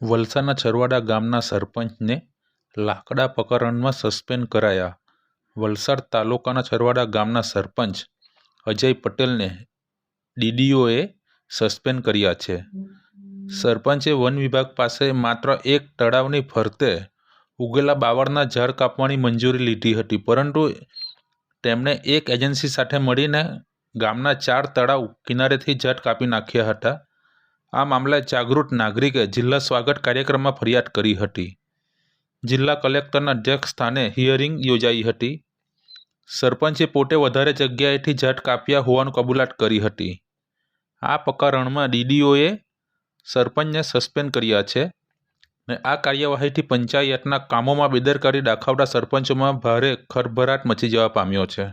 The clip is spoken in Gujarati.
વલસાડના છરવાડા ગામના સરપંચને લાકડા પ્રકરણમાં સસ્પેન્ડ કરાયા. વલસાડ તાલુકાના છરવાડા ગામના સરપંચ અજય પટેલને ડીડીઓએ સસ્પેન્ડ કર્યા છે. સરપંચે વન વિભાગ પાસે માત્ર એક તળાવની ફરતે ઉગેલા બાવળના ઝાડ કાપવાની મંજૂરી લીધી હતી, પરંતુ તેમણે એક એજન્સી સાથે મળીને ગામના ચાર તળાવ કિનારેથી ઝાડ કાપી નાખ્યા હતા. આ મામલે જાગૃત નાગરિકે જિલ્લા સ્વાગત કાર્યક્રમમાં ફરિયાદ કરી હતી. જિલ્લા કલેક્ટરના અધ્યક્ષ સ્થાને હિયરિંગ યોજાઈ હતી. સરપંચે પોતે વધારે જગ્યાએથી ઝાડ કાપ્યા હોવાનું કબૂલાત કરી હતી. આ પ્રકરણમાં ડીડીઓએ સરપંચને સસ્પેન્ડ કર્યા છે ને આ કાર્યવાહીથી પંચાયતના કામોમાં બેદરકારી દાખવતા સરપંચોમાં ભારે ખરભરાટ મચી જવા પામ્યો છે.